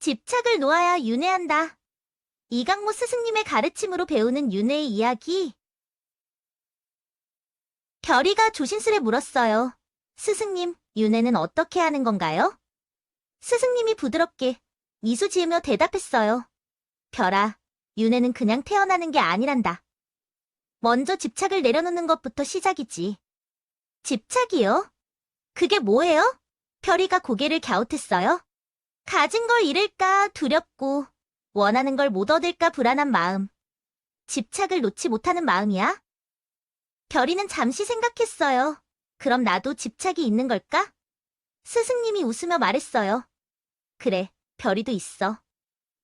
집착을 놓아야 윤회한다. 이강모 스승님의 가르침으로 배우는 윤회의 이야기. 별이가 조심스레 물었어요. 스승님, 윤회는 어떻게 하는 건가요? 스승님이 부드럽게 미소 지으며 대답했어요. 별아, 윤회는 그냥 태어나는 게 아니란다. 먼저 집착을 내려놓는 것부터 시작이지. 집착이요? 그게 뭐예요? 별이가 고개를 갸웃했어요. 가진 걸 잃을까 두렵고 원하는 걸 못 얻을까 불안한 마음. 집착을 놓지 못하는 마음이야? 별이는 잠시 생각했어요. 그럼 나도 집착이 있는 걸까? 스승님이 웃으며 말했어요. 그래, 별이도 있어.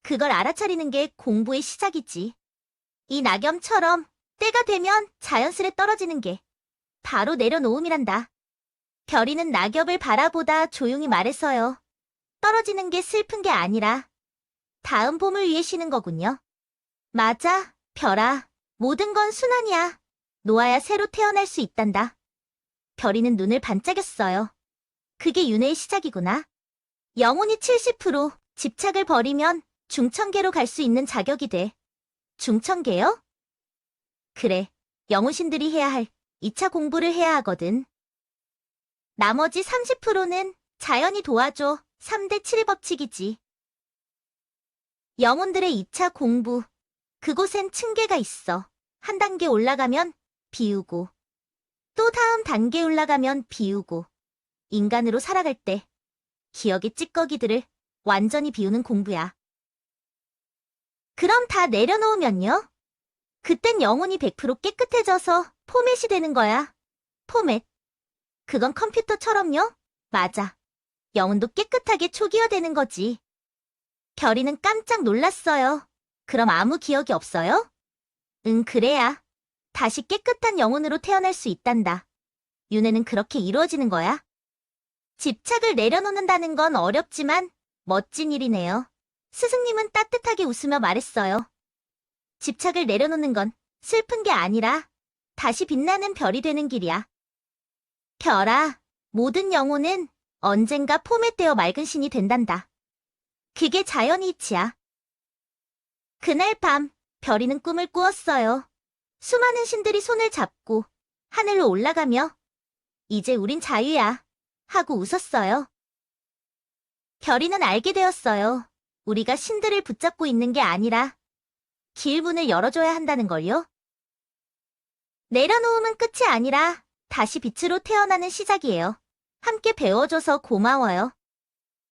그걸 알아차리는 게 공부의 시작이지. 이 낙엽처럼 때가 되면 자연스레 떨어지는 게 바로 내려놓음이란다. 별이는 낙엽을 바라보다 조용히 말해서요. 떨어지는 게 슬픈 게 아니라 다음 봄을 위해 쉬는 거군요. 맞아, 별아. 모든 건 순환이야. 놓아야 새로 태어날 수 있단다. 별이는 눈을 반짝였어요. 그게 윤회의 시작이구나. 영혼이 70% 집착을 버리면 중천계로 갈 수 있는 자격이 돼. 중천계요? 그래, 영혼신들이 해야 할 2차 공부를 해야 하거든. 나머지 30%는 자연이 도와줘 3대 7의 법칙이지. 영혼들의 2차 공부. 그곳엔 층계가 있어. 한 단계 올라가면 비우고, 또 다음 단계 올라가면 비우고, 인간으로 살아갈 때 기억의 찌꺼기들을 완전히 비우는 공부야. 그럼 다 내려놓으면요? 그땐 영혼이 100% 깨끗해져서 포맷이 되는 거야. 포맷. 그건 컴퓨터처럼요? 맞아. 영혼도 깨끗하게 초기화되는 거지. 별이는 깜짝 놀랐어요. 그럼 아무 기억이 없어요? 응, 그래야. 다시 깨끗한 영혼으로 태어날 수 있단다. 윤회는 그렇게 이루어지는 거야. 집착을 내려놓는다는 건 어렵지만 멋진 일이네요. 스승님은 따뜻하게 웃으며 말했어요. 집착을 내려놓는 건 슬픈 게 아니라 다시 빛나는 별이 되는 길이야. 별아, 모든 영혼은 언젠가 포맷되어 맑은 신이 된단다. 그게 자연의 이치야. 그날 밤, 별이는 꿈을 꾸었어요. 수많은 신들이 손을 잡고 하늘로 올라가며 이제 우린 자유야 하고 웃었어요. 별이는 알게 되었어요. 우리가 신들을 붙잡고 있는 게 아니라 길문을 열어줘야 한다는 걸요. 내려놓음은 끝이 아니라 다시 빛으로 태어나는 시작이에요. 함께 배워줘서 고마워요.